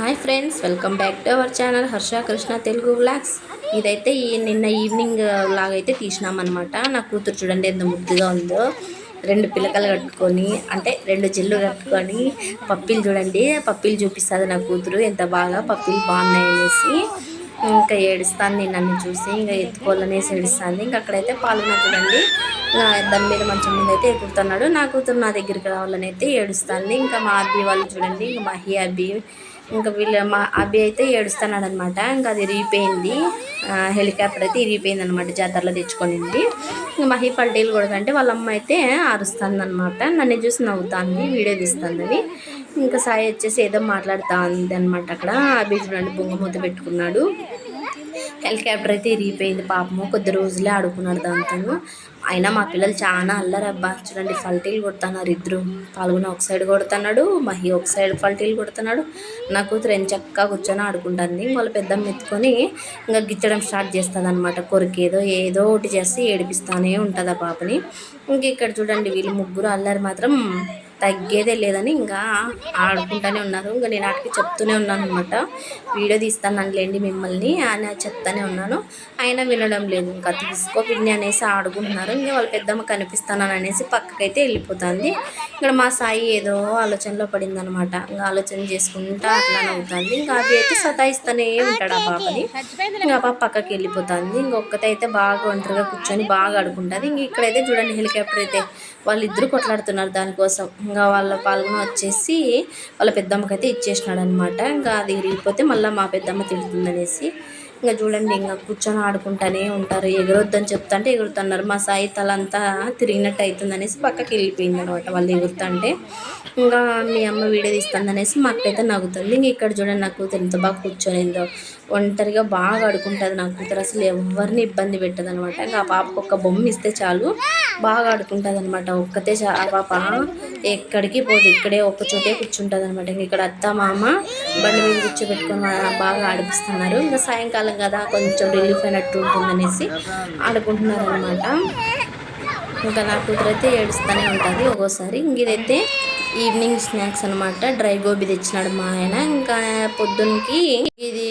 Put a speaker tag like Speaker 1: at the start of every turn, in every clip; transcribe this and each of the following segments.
Speaker 1: Hi friends welcome back to our channel Harsha Krishna Telugu vlogs. ఇదైతే ఈ నిన్న evening లాగా అయితే తీసినామన్నమాట. నా కూతురు చూడండి ఎంత ముద్దుగా ఉందో. రెండు పిల్లకలు కట్టుకొని అంటే రెండు జిల్లు కట్టుకొని పప్పీలు చూడండి పప్పీలు చూపిస్తుంది నా కూతురు ఎంత బాగా పప్పీలు బాగున్నాయి అనేసి. ఇంకా నేను నన్ను చూసి ఇంకా ఎత్తుకోవాలనేసి ఏడుస్తాను ఇంకా అక్కడైతే పాల్గొన చూడండి. దాని మీద మంచం మీద అయితే ఎక్కుతున్నాడు నా కూతురు నా దగ్గరికి రావాలని అయితే ఏడుస్తుంది. ఇంకా మా అబ్బి వాళ్ళు చూడండి ఇంకా మా హి అబ్బి ఇంకా వీళ్ళ మా అబ్బి అయితే ఏడుస్తున్నాడు అనమాట ఇంకా అది ఇరిగిపోయింది. హెలికాప్టర్ అయితే ఇరిగిపోయింది అనమాట జాతరలో తెచ్చుకొనింది ఇంకా మహి పల్టీలు కొడకంటే వాళ్ళ అమ్మ అయితే అరుస్తుంది అనమాట నన్ను చూసి నవ్వుతుంది వీడియో తీస్తుంది ఇంకా సాయి వచ్చేసి ఏదో మాట్లాడుతూ ఉంది అనమాట అక్కడ. అబ్బి చూడండి బొంగమూత పెట్టుకున్నాడు. హెలికాప్టర్ అయితే ఇరిగిపోయింది పాపము. కొద్ది రోజులే ఆడుకున్నాడు దాంతో అయినా మా పిల్లలు చాలా అల్లరబ్బా చూడండి ఫల్టీలు కొడుతున్నారు ఇద్దరు. పాల్గొన ఒక సైడ్ కొడుతున్నాడు మహి ఒక సైడ్ ఫల్టీలు కొడుతున్నాడు. నా కూతురు చక్కగా కూర్చొని ఆడుకుంటుంది. వాళ్ళ పెద్దమ్మ ఎత్తుకొని ఇంకా గిచ్చడం స్టార్ట్ చేస్తుంది అనమాట కొరికేదో ఏదో ఒకటి చేసి ఏడిపిస్తూనే ఉంటుంది ఆ పాపని. ఇంక ఇక్కడ చూడండి వీళ్ళు ముగ్గురు అల్లరి మాత్రం తగ్గేదే లేదని ఇంకా ఆడుకుంటూనే ఉన్నారు. ఇంకా నేను ఆటకి చెప్తూనే ఉన్నాను అనమాట వీడియో తీస్తానులేండి మిమ్మల్ని అని చెప్తానే ఉన్నాను. అయినా వినడం లేదు. ఇంకా తీసుకో పిన్ని అనేసి ఆడుకుంటున్నారు. ఇంకా వాళ్ళ పెద్దమ్మ కనిపిస్తానని అనేసి పక్కకైతే వెళ్ళిపోతుంది. ఇక్కడ మా సాయి ఏదో ఆలోచనలో పడింది అనమాట ఇంకా ఆలోచన చేసుకుంటా అట్లా అవుతుంది. ఇంకా అది అయితే సతాయిస్తూనే ఉంటాడు ఆ పాపని. ఇంకా పాప పక్కకి వెళ్ళిపోతుంది. ఇంకొకతే అయితే బాగా ఒంటరిగా కూర్చొని బాగా ఆడుకుంటుంది. ఇంక ఇక్కడైతే చూడండి హెలికాప్టర్ అయితే వాళ్ళిద్దరూ కొట్లాడుతున్నారు దానికోసం. ఇంకా వాళ్ళ పాల్గొన వచ్చేసి వాళ్ళ పెద్దమ్మకి అయితే ఇచ్చేసినాడు అనమాట ఇంకా అది విరిగిపోతే మళ్ళీ మా పెద్దమ్మ తిడుతుందనేసి ఇంకా చూడండి ఇంకా కూర్చొని ఆడుకుంటానే ఉంటారు. ఎగురొద్దని చెప్తుంటే ఎగురుతున్నారు. మా సాయి తలంతా తిరిగినట్టు అవుతుంది అనేసి పక్కకి వెళ్ళిపోయింది అనమాట వాళ్ళు ఎగురుతుంటే. ఇంకా మీ అమ్మ వీడియో తీస్తుంది అనేసి మా నవ్వుతుంది. ఇంక ఇక్కడ చూడండి నాకు ఎంత బాగా కూర్చొనిందో. ఒంటరిగా బాగా ఆడుకుంటుంది నా కూతురు. అసలు ఎవరిని ఇబ్బంది పెట్టదు అనమాట ఇంకా ఆ పాపకు ఒక బొమ్మ ఇస్తే చాలు. బాగా ఆడుకుంటుంది అనమాట ఒక్కతే ఆ పాప ఎక్కడికి పోదు. ఇక్కడే ఒక్క చోటే కూర్చుంటుంది అనమాట ఇంక ఇక్కడ అత్త మామ బండి మీద కూర్చోబెట్టుకొని బాగా ఆడిపిస్తున్నారు. ఇంకా సాయంకాలం కదా కొంచెం రిలీఫ్ అయినట్టు ఉంటుందనేసి ఆడుకుంటున్నారు అనమాట ఇంకా నా కూతురు అయితే ఏడుస్తూనే ఉంటుంది ఒక్కోసారి. ఇంక ఇదైతే ఈవినింగ్ స్నాక్స్ అనమాట డ్రై గోబీ తెచ్చినాడు మా ఆయన. ఇంకా పొద్దున్నకి ఇది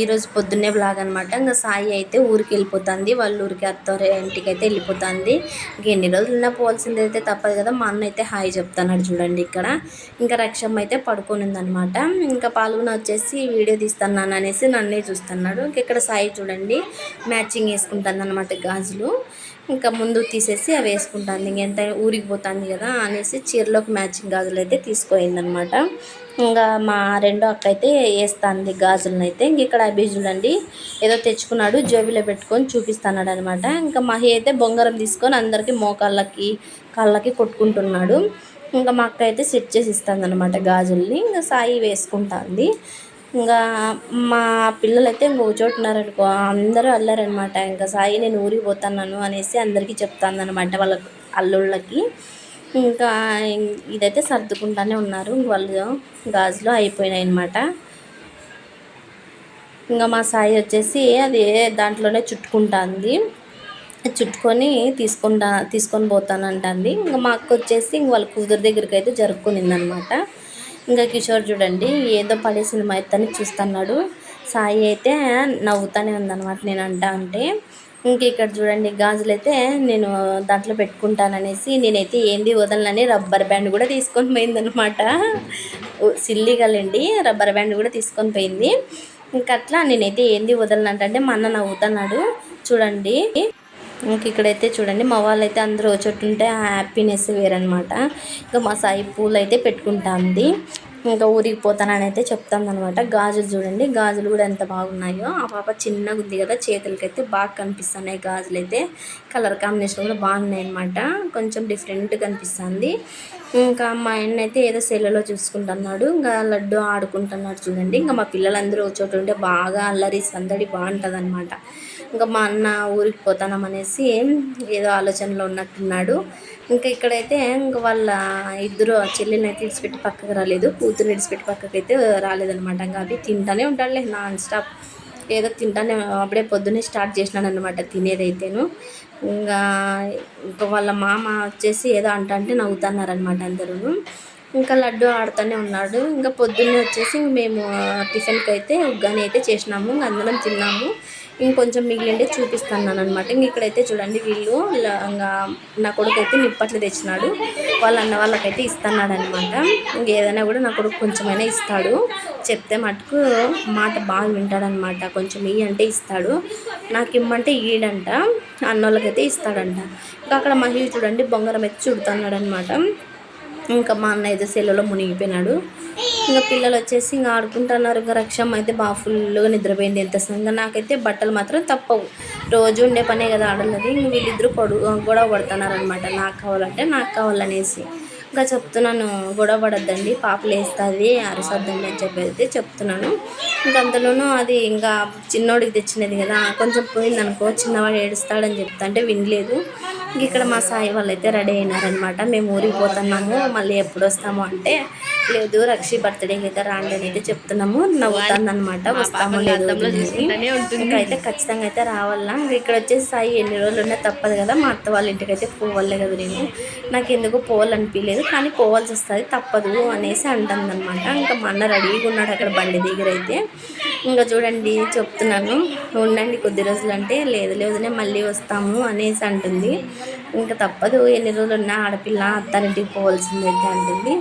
Speaker 1: ఈరోజు పొద్దున్నే బ్లాగ్ అనమాట ఇంకా సాయి అయితే ఊరికి వెళ్ళిపోతుంది. వాళ్ళ ఊరికి అత్తారు ఇంటికి అయితే వెళ్ళిపోతుంది. ఇంక ఎన్ని రోజులు ఉన్నా పోవాల్సింది అయితే తప్పదు కదా. మా అన్న అయితే హాయ్ చెప్తున్నాడు చూడండి ఇక్కడ. ఇంకా రక్షమ్మ అయితే పడుకొని ఉందనమాట ఇంకా పాల్గొన వచ్చేసి వీడియో తీస్తున్నాను అనేసి నన్నే చూస్తున్నాడు. ఇంక ఇక్కడ సాయి చూడండి మ్యాచింగ్ వేసుకుంటుంది అనమాట గాజులు. ఇంకా ముందు తీసేసి అవి వేసుకుంటాను ఇంకెంత ఊరికి పోతుంది కదా అనేసి చీరలోకి మ్యాచింగ్ గాజులు అయితే తీసుకోయిందనమాట ఇంకా మా రెండో అక్క అయితే వేస్తుంది గాజులను అయితే. ఇంక ఇక్కడ అభి ఏదో తెచ్చుకున్నాడు జోబిలో పెట్టుకొని చూపిస్తున్నాడు అనమాట ఇంకా మహి అయితే బొంగరం తీసుకొని అందరికీ మోకాళ్ళకి కాళ్ళకి కొట్టుకుంటున్నాడు. ఇంకా మా అక్క అయితే సెట్ చేసి ఇస్తుంది అనమాట గాజుల్ని. ఇంకా సాయి వేసుకుంటుంది. ఇంకా మా పిల్లలైతే ఇంకొక చోటు ఉన్నారనుకో అందరూ అల్లారనమాట ఇంకా సాయి నేను ఊరికి పోతున్నాను అనేసి అందరికీ చెప్తాను వాళ్ళ అల్లుళ్ళకి. ఇంకా ఇదైతే సర్దుకుంటానే ఉన్నారు. వాళ్ళు గాజులు అయిపోయినాయి అనమాట ఇంకా మా సాయి వచ్చేసి అది దాంట్లోనే చుట్టుకుంటుంది. చుట్టుకొని తీసుకుంటా తీసుకొని పోతానంటుంది. ఇంకా మా అక్క వచ్చేసి ఇంక వాళ్ళ కూతురు దగ్గరికి అయితే జరుపుకునిందనమాట ఇంకా కిషోర్ చూడండి ఏదో పని సినిమా అయితే చూస్తున్నాడు. సాయి అయితే నవ్వుతూనే ఉందన్నమాట నేను అంటా అంటే ఇంక ఇక్కడ చూడండి గాజులు అయితే నేను దాంట్లో పెట్టుకుంటాననేసి నేనైతే ఏంది వదలనని రబ్బర్ బ్యాండ్ కూడా తీసుకొని పోయిందనమాట సిల్లిగలండి రబ్బర్ బ్యాండ్ కూడా తీసుకొని పోయింది. ఇంకట్లా నేనైతే ఏంది వదలనంటే మా అన్న నవ్వుతున్నాడు. చూడండి. ఇంక ఇక్కడైతే చూడండి మా వాళ్ళైతే అయితే అందరూ ఉంటే హ్యాపీనెస్ వేరనమాట ఇంకా మా సాయి పూలు అయితే పెట్టుకుంటుంది. ఇంకా ఊరికి పోతానని అయితే చెప్తాను అనమాట గాజులు చూడండి గాజులు కూడా ఎంత బాగున్నాయో. ఆ పాప చిన్నగా ఉంది కదా చేతులకైతే బాగా కనిపిస్తున్నాయి గాజులు అయితే. కలర్ కాంబినేషన్ కూడా బాగున్నాయి అనమాట కొంచెం డిఫరెంట్ కనిపిస్తుంది. ఇంకా మా ఆయన అయితే ఏదో సెల్లలో చూసుకుంటున్నాడు. ఇంకా లడ్డు ఆడుకుంటున్నాడు చూడండి. ఇంకా మా పిల్లలందరూ చోటు ఉంటే బాగా అల్లరి సందడి బాగుంటుంది అనమాట ఇంకా మా అన్న ఊరికి పోతానమనేసి ఏదో ఆలోచనలో ఉన్నట్టున్నాడు. ఇంకా ఇక్కడైతే ఇంక వాళ్ళ ఇద్దరు చెల్లిని అయితే ఇడిచిపెట్టి పక్కకు రాలేదు. కూతురు ఇడిచిపెట్టి పక్కకి అయితే రాలేదనమాట ఇంకా అవి తింటానే ఉంటాడులే నాన్ స్టాప్. ఏదో తింటానే అప్పుడే పొద్దున్నే స్టార్ట్ చేసినాను అనమాట తినేదైతేను. ఇంకా ఇంకా వాళ్ళ మామ వచ్చేసి ఏదో అంట అంటే నవ్వుతున్నారనమాట అందరూ ఇంకా లడ్డు ఆడుతూనే ఉన్నాడు. ఇంకా పొద్దున్నే వచ్చేసి మేము టిఫిన్కి అయితే ఉగ్గాని అయితే చేసినాము. అందరం తిన్నాము. ఇంకొంచెం మిగిలిండే చూపిస్తున్నాను అనమాట ఇంక ఇక్కడైతే చూడండి వీళ్ళు ఇంకా నా కొడుకు అయితే నిప్పట్లు తెచ్చినాడు. వాళ్ళ అన్న వాళ్ళకైతే ఇస్తున్నాడు అనమాట ఏదైనా కూడా నా కొడుకు కొంచెమైనా ఇస్తాడు. చెప్తే మటుకు మాట బాగా వింటాడనమాట కొంచెం ఇయ్యి అంటే ఇస్తాడు. నాకు ఇమ్మంటే ఈడంట. అన్నోళ్ళకైతే ఇస్తాడంట. ఇంకా అక్కడ మహిళ చూడండి బొంగరం అయితే చుడుతున్నాడు అనమాట ఇంకా మా అన్న అయితే సెల్లులో మునిగిపోయినాడు. ఇంకా పిల్లలు వచ్చేసి ఇంకా ఆడుకుంటున్నారు. ఇంకా రక్షమ్మ అయితే బాగా ఫుల్గా నిద్రపోయింది. ఎంత ఇంకా నాకైతే బట్టలు మాత్రం తప్పవు. రోజు ఉండే పనే కదా ఆడలేదు. ఇంక వీళ్ళిద్దరూ పొడు గొడవ పడుతున్నారు అనమాట నాకు కావాలంటే నాకు కావాలనేసి. ఇంకా చెప్తున్నాను గొడవ పడద్దండి. పాపలు వేస్తుంది అరసొద్దండి అని చెప్పి అయితే చెప్తున్నాను. ఇంకా అంతలోనూ అది ఇంకా చిన్నోడికి తెచ్చినది కదా. కొంచెం పోయిందనుకో చిన్నవాడు ఏడుస్తాడని చెప్తా అంటే వినలేదు. ఇంక ఇక్కడ మా సాయి వాళ్ళు అయితే రెడీ అయినారనమాట. మేము ఊరికి పోతున్నాము. మళ్ళీ ఎప్పుడు వస్తాము అంటే లేదు రక్షి బర్త్డేకి అయితే రాండి అని అయితే చెప్తున్నాము. నవ్వుతాందనమాట వస్తామో లేదు ఇంకా అయితే ఖచ్చితంగా అయితే రావాలా. ఇంకా ఇక్కడ వచ్చేసి సాయి ఎన్ని రోజులు ఉన్నా తప్పదు కదా. మా అత్త వాళ్ళ ఇంటికి అయితే పోవాలే కదా నేను. నాకు ఎందుకు పోవాలనిపించలేదు కానీ పోవాల్సి వస్తుంది తప్పదు అనేసి అంటుందన్నమాట. ఇంకా మా అన్న రెడీగా ఉన్నాడు అక్కడ బండి దగ్గర అయితే. ఇంకా చూడండి చెప్తున్నాను. ఉండండి కొద్ది రోజులు అంటే లేదు లేదునే మళ్ళీ వస్తాము అనేసి అంటుంది. ఇంకా తప్పదు ఎన్ని రోజులు ఉన్నా ఆడపిల్ల అత్తారింటికి పోవాల్సింది అయితే అంటుంది.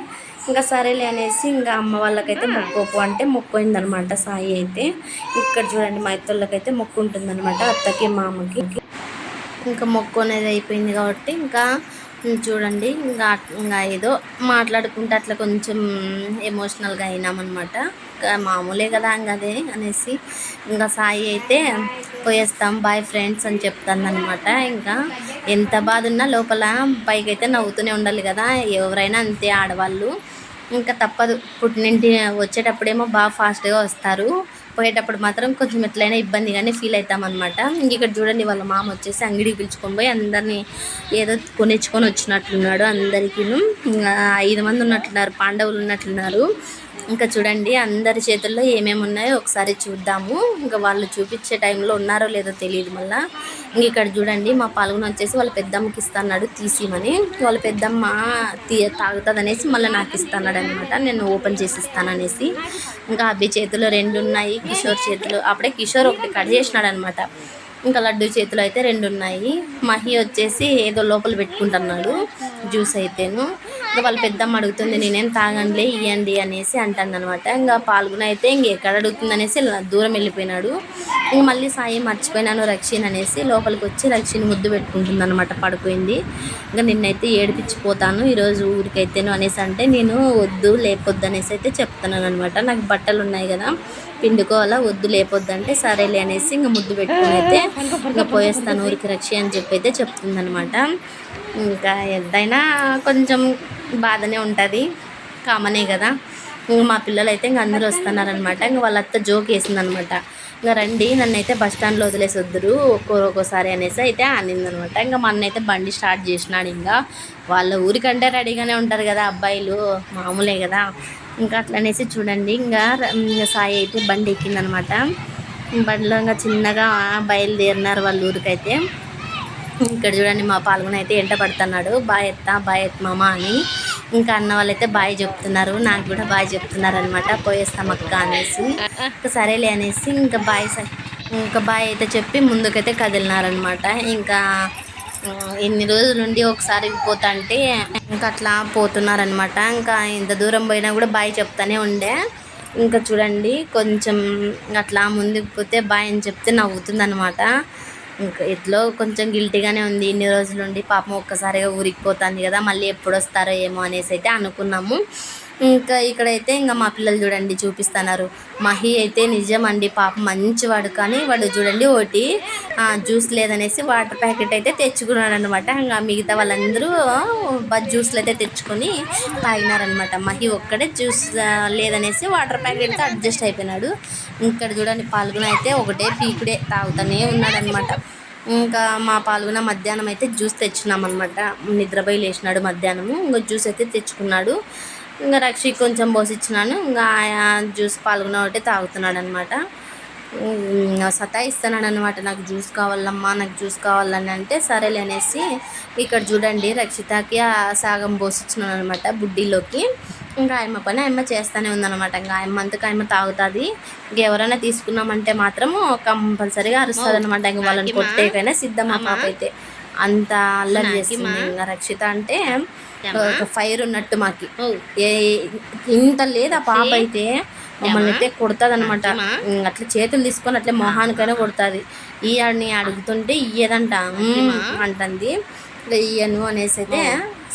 Speaker 1: ఇంకా సరేలే అనేసి ఇంకా అమ్మ వాళ్ళకైతే మొక్కోపు అంటే మొక్కోయిందనమాట సాయి అయితే. ఇక్కడ చూడండి మా ఇత్తోళ్ళకైతే మొక్కు ఉంటుందన్నమాట అత్తకి మామకి. ఇంకా మొక్కు అనేది అయిపోయింది కాబట్టి ఇంకా చూడండి. ఇంకా ఇంకా ఏదో మాట్లాడుకుంటే అట్లా కొంచెం ఎమోషనల్గా అయినామన్నమాట. ఇంకా మామూలే కదా ఇంకా అదే అనేసి ఇంకా సాయి అయితే పోయేస్తాం బాయ్ ఫ్రెండ్స్ అని చెప్తానమాట ఇంకా ఎంత బాధ ఉన్నా లోపల పైకైతే నవ్వుతూనే ఉండాలి కదా ఎవరైనా అంతే ఆడవాళ్ళు. ఇంకా తప్పదు. పుట్టినింటి వచ్చేటప్పుడేమో బాగా ఫాస్ట్గా వస్తారు. పోయేటప్పుడు మాత్రం కొంచెం ఎట్లయినా ఇబ్బందిగానే ఫీల్ అవుతాం అనమాట ఇంక ఇక్కడ చూడండి వాళ్ళ మామ వచ్చేసి అంగడికి పిలుచుకొని పోయి అందరినీ ఏదో కొనిచ్చుకొని వచ్చినట్లున్నాడు అందరికీ ఐదు మంది ఉన్నట్లున్నారు పాండవులు ఉన్నట్లున్నారు ఇంకా చూడండి అందరి చేతుల్లో ఏమేమి ఉన్నాయో ఒకసారి చూద్దాము. ఇంకా వాళ్ళు చూపించే టైంలో ఉన్నారో లేదో తెలియదు మళ్ళా. ఇంక ఇక్కడ చూడండి మా పాల్గొన వచ్చేసి వాళ్ళ పెద్దమ్మకి ఇస్తాన్నాడు తీసిమని. వాళ్ళ పెద్దమ్మ తీ తాగుతుంది అనేసి మళ్ళీ నాకు ఇస్తాన్నాడు అనమాట నేను ఓపెన్ చేసి ఇస్తాననేసి. ఇంకా అబ్బి చేతిలో రెండు ఉన్నాయి కిషోర్ చేతులు అప్పుడే కిషోర్ ఒకటి కట్ చేసినాడు అనమాట ఇంకా లడ్డు చేతులు అయితే రెండు ఉన్నాయి. మహి వచ్చేసి ఏదో లోపల పెట్టుకుంటున్నాడు జ్యూస్ అయితేను. ఇంకా వాళ్ళ పెద్దమ్మ అడుగుతుంది నేనేం తాగండిలే ఇవ్వండి అనేసి అంటాను అనమాట ఇంకా పాల్గొన అయితే ఇంక ఎక్కడ అడుగుతుంది అనేసి దూరం వెళ్ళిపోయినాడు. ఇంక మళ్ళీ సాయి మర్చిపోయినాను రక్షిన్ అనేసి లోపలికి వచ్చి రక్షిణ్ ముద్దు పెట్టుకుంటుంది అనమాట పడిపోయింది ఇంకా నిన్నైతే ఏడిపించిపోతాను ఈరోజు ఊరికైతేను అనేసి అంటే నేను వద్దు లేపొద్దు అనేసి అయితే చెప్తున్నాను అనమాట నాకు బట్టలు ఉన్నాయి కదా పిండుకోవాలా వద్దు లేపొద్దంటే సరేలే అనేసి ఇంకా ముద్దు పెట్టుకుని అయితే ఇంకా పోయేస్తాను ఊరికి రక్షి అని చెప్పి అయితే చెప్తుందనమాట ఇంకా ఎంతైనా కొంచెం బాధనే ఉంటుంది. కామనే కదా. ఇంకా మా పిల్లలు అయితే ఇంకా అందరూ వస్తున్నారనమాట. ఇంక వాళ్ళ అత్త జోక్ వేసిందనమాట. ఇంకా రండి నన్ను అయితే బస్ స్టాండ్లో వదిలేసి వద్దురు ఒక్కరు ఒక్కోసారి అనేసి అయితే అనిందనమాట ఇంకా మా అయితే బండి స్టార్ట్ చేసినాడు ఇంకా. వాళ్ళ ఊరికంటే రెడీగానే ఉంటారు కదా అబ్బాయిలు మామూలే కదా. ఇంకా అట్లనేసి చూడండి ఇంకా ర- ఇంకా సాయి అయితే బండి ఎక్కిందనమాట. బండిలో ఇంకా చిన్నగా బయలుదేరినారు వాళ్ళ ఊరికైతే. ఇక్కడ చూడండి మా పాల్గొన అయితే ఎంట పడుతున్నాడు. బాయ్ ఎత్తా బాయ్ ఎత్ మామ అని. ఇంకా అన్న వాళ్ళైతే బాయ్ చెప్తున్నారు. నాకు కూడా బాయ్ చెప్తున్నారు అనమాట పోయేస్తాం అక్క అనేసి. ఇంకా సరేలే అనేసి ఇంకా బాయ్ స- ఇంకా బాయ్ అయితే చెప్పి ముందుకైతే కదిలినారనమాట ఇంకా ఎన్ని రోజుల నుండి ఒకసారి పోతా అంటే ఇంకా అట్లా పోతున్నారనమాట ఇంకా ఇంత దూరం పోయినా కూడా బాయ్ చెప్తానే ఉండే. ఇంకా చూడండి కొంచెం అట్లా ముందుకు పోతే బాయ్ అని చెప్తే నవ్వుతుంది అనమాట ఇంకా ఎట్లో కొంచెం గిల్టీగానే ఉంది. ఇన్ని రోజులు ఉండి పాపం ఒక్కసారిగా ఊరికి పోతుంది కదా. మళ్ళీ ఎప్పుడు వస్తారో ఏమో అనేసి అయితే అనుకున్నాము. ఇంకా ఇక్కడైతే ఇంకా మా పిల్లలు చూడండి చూపిస్తున్నారు. మహి అయితే నిజం అండి పాపం మంచివాడు. కానీ వాడు చూడండి ఒకటి జ్యూస్ లేదనేసి వాటర్ ప్యాకెట్ అయితే తెచ్చుకున్నాడు అనమాట ఇంకా మిగతా వాళ్ళందరూ జ్యూస్లు అయితే తెచ్చుకొని తాగినారనమాట మహి ఒక్కడే జ్యూస్ లేదనేసి వాటర్ ప్యాకెట్తో అడ్జస్ట్ అయిపోయినాడు. ఇక్కడ చూడండి పాల్గొన అయితే ఒకటే పీకుడే తాగుతూనే ఉన్నాడనమాట ఇంకా మా పాల్గొన మధ్యాహ్నం అయితే జ్యూస్ తెచ్చున్నాం అనమాట నిద్రపోయి లేచినాడు మధ్యాహ్నము. ఇంకా జ్యూస్ అయితే తెచ్చుకున్నాడు. ఇంకా రక్షి కొంచెం పోసిచ్చినాను ఇంకా ఆ జ్యూస్ పాల్గొన ఒకటి తాగుతున్నాడు అనమాట సతాయిస్తున్నాడు అనమాట నాకు జ్యూస్ కావాలమ్మా నాకు జ్యూస్ కావాలని అంటే సరేలే అనేసి ఇక్కడ చూడండి రక్షితకి ఆ సాగం పోసిచ్చినాను అనమాట బుడ్డీలోకి. ఇంకా ఆయమ్మ పని ఆయమ్మ చేస్తూనే ఉందన్నమాట ఇంకా ఆయమ్మ అంతకు ఆయమ్మ తాగుతుంది. ఇంకెవరైనా తీసుకున్నామంటే మాత్రము కంపల్సరీగా అరుస్తుంది అనమాట ఇంకా వాళ్ళని కొట్టేకైనా సిద్ధం మా పాప అయితే అంత అల్లరి చేస్తుంది ఇంకా రక్షిత అంటే ఫైర్ ఉన్నట్టు మాకి. ఏ ఇంత లేదు ఆ పాప అయితే మమ్మల్ని అయితే కొడుతుంది అనమాట అట్లా చేతులు తీసుకొని అట్లా మొహానికైనా కొడుతుంది. ఇయ్యని అడుగుతుంటే ఇయ్యదంట అంటుంది. ఇంకా ఇయ్యను అనేసి అయితే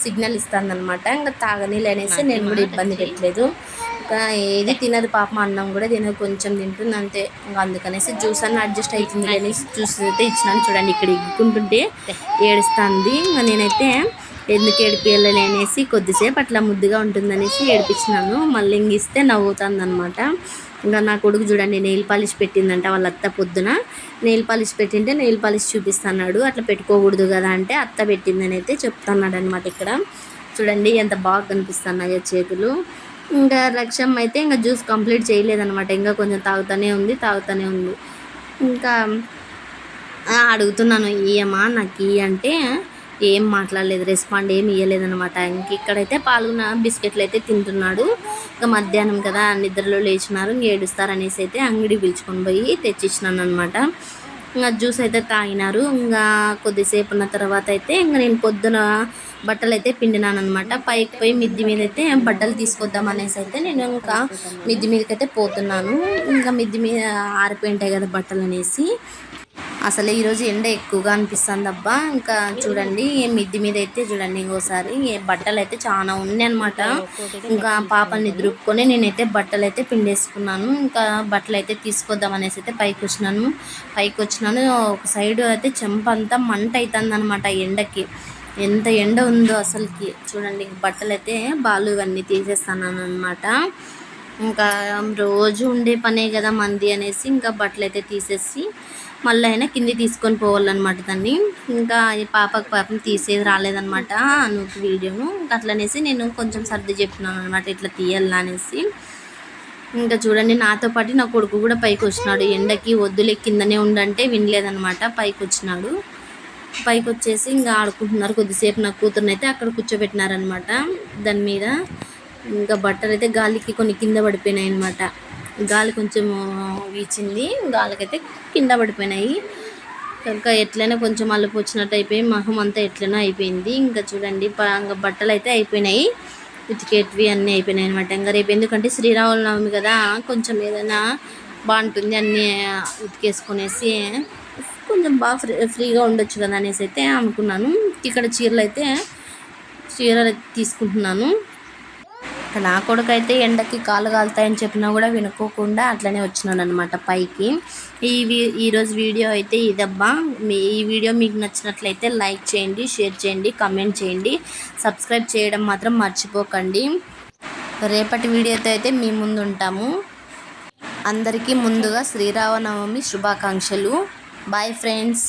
Speaker 1: సిగ్నల్ ఇస్తుంది అనమాట ఇంకా తాగనీళ్ళు అనేసి నేను కూడా ఇబ్బంది పెట్టలేదు. ఏది తినదు పాపం అన్నం కూడా తినదు కొంచెం తింటుంది అంతే. ఇంకా అందుకనేసి జ్యూస్ అన్న అడ్జస్ట్ అవుతుంది అనేసి జ్యూస్ అయితే ఇచ్చినాను చూడండి ఇక్కడ ఇగ్గుకుంటుంటే ఏడుస్తుంది. ఇంకా నేనైతే ఎందుకు ఏడిపియాలని అనేసి కొద్దిసేపు అట్లా ముద్దుగా ఉంటుందనేసి ఏడిపించినాను. మళ్ళీ ఇంక ఇస్తే నవ్వుతుంది అనమాట ఇంకా నా కొడుకు చూడండి నెయిల్ పాలిష్ పెట్టిందంట వాళ్ళ అత్త పొద్దున. నెయిల్ పాలిష్ పెట్టింటే నెయిల్ పాలిష్ చూపిస్తున్నాడు. అట్లా పెట్టుకోకూడదు కదా అంటే అత్త పెట్టిందని అయితే చెప్తున్నాడు అనమాట ఇక్కడ. చూడండి ఎంత బాగా కనిపిస్తున్నాయో చేతులు. ఇంకా లక్ష్యం అయితే ఇంకా జ్యూస్ కంప్లీట్ చేయలేదనమాట ఇంకా కొంచెం తాగుతూనే ఉంది తాగుతూనే ఉంది. ఇంకా అడుగుతున్నాను ఇయ్యమ్మా నాకు ఈ అంటే ఏం మాట్లాడలేదు రెస్పాండ్ ఏం ఇవ్వలేదనమాట ఇంక ఇక్కడైతే పాల్గొన్న బిస్కెట్లు అయితే తింటున్నాడు. ఇంకా మధ్యాహ్నం కదా నిద్రలో లేచినారు ఇంక ఏడుస్తారనేసి అయితే అంగడి పిలుచుకొని పోయి తెచ్చిచ్చినాను అనమాట ఇంకా జ్యూస్ అయితే తాగినారు. ఇంకా కొద్దిసేపు ఉన్న తర్వాత అయితే ఇంకా నేను పొద్దున బట్టలు అయితే పిండినాను అనమాట పైకి పోయి మిద్ది మీద అయితే బట్టలు తీసుకొద్దాం అనేసి అయితే నేను ఇంకా మిద్ది మీదకి అయితే పోతున్నాను. ఇంకా మిద్ది మీద ఆరిపోయి ఉంటాయి కదా బట్టలు అనేసి. అసలు ఈరోజు ఎండ ఎక్కువగా అనిపిస్తుంది అబ్బా ఇంకా చూడండి మిద్ది మీద అయితే చూడండి ఇంకోసారి ఈ బట్టలు అయితే చాలా ఉన్నాయి అనమాట ఇంకా పాపని నిద్రపుకొని నేనైతే బట్టలు అయితే పిండేసుకున్నాను. ఇంకా బట్టలు అయితే తీసుకొద్దాం అనేసి అయితే పైకి వచ్చినాను. పైకి వచ్చినాను. ఒక సైడ్ అయితే చెంప అంతా మంట అవుతుంది అనమాట ఎండకి. ఎంత ఎండ ఉందో అసలుకి. చూడండి బట్టలు అయితే బాలు ఇవన్నీ తీసేస్తాను అనమాట ఇంకా రోజు ఉండే పనే కదా మంది అనేసి ఇంకా బట్టలు అయితే తీసేసి మళ్ళీ అయినా కింది తీసుకొని పోవాలన్నమాట దాన్ని. ఇంకా పాపకు పాపం తీసేది రాలేదనమాట నువ్వు వీడియోను. ఇంకా అట్లనేసి నేను కొంచెం సర్ది చెప్తున్నాను అనమాట ఇట్లా తీయాలా అనేసి. ఇంకా చూడండి నాతో పాటు నా కొడుకు కూడా పైకి వచ్చినాడు ఎండకి వద్దులే కిందనే ఉండంటే వినలేదనమాట పైకి వచ్చినాడు పైకి వచ్చేసి ఇంకా ఆడుకుంటున్నారు. కొద్దిసేపు నా కూతురుని అయితే అక్కడ కూర్చోబెట్టినారనమాట. దాని మీద ఇంకా బట్టలు అయితే గాలికి కొన్ని కింద పడిపోయినాయి అనమాట గాలి కొంచెం వీచింది. గాలికైతే కింద పడిపోయినాయి. ఇంకా ఎట్లైనా కొంచెం అలుపు వచ్చినట్టు అయిపోయి మహం అంతా ఎట్లనో అయిపోయింది. ఇంకా చూడండి ఇంకా బట్టలు అయితే అయిపోయినాయి. ఉతికేటివి అన్నీ అయిపోయినాయి అనమాట ఇంకా రేపు ఎందుకంటే శ్రీరామనవమి కదా కొంచెం ఏదైనా బాగుంటుంది అన్నీ ఉతికేసుకునేసి కొంచెం బాగా ఫ్రీ ఫ్రీగా ఉండొచ్చు కదా అనేసి అయితే అనుకున్నాను. ఇక్కడ చీరలు అయితే చీరలు అయితే తీసుకుంటున్నాను నా కొడుకు అయితే ఎండకి కాలు కాలుతాయని చెప్పినా కూడా వినుకోకుండా అట్లనే వచ్చినాను అనమాట పైకి. ఈ వీ- ఈరోజు వీడియో అయితే ఇదబ్బా. మీ ఈ వీడియో మీకు నచ్చినట్లయితే లైక్ చేయండి షేర్ చేయండి కమెంట్ చేయండి. సబ్స్క్రైబ్ చేయడం మాత్రం మర్చిపోకండి. రేపటి వీడియోతో అయితే మీ ముందు ఉంటాము అందరికీ ముందుగా శ్రీరామనవమి శుభాకాంక్షలు. Bye friends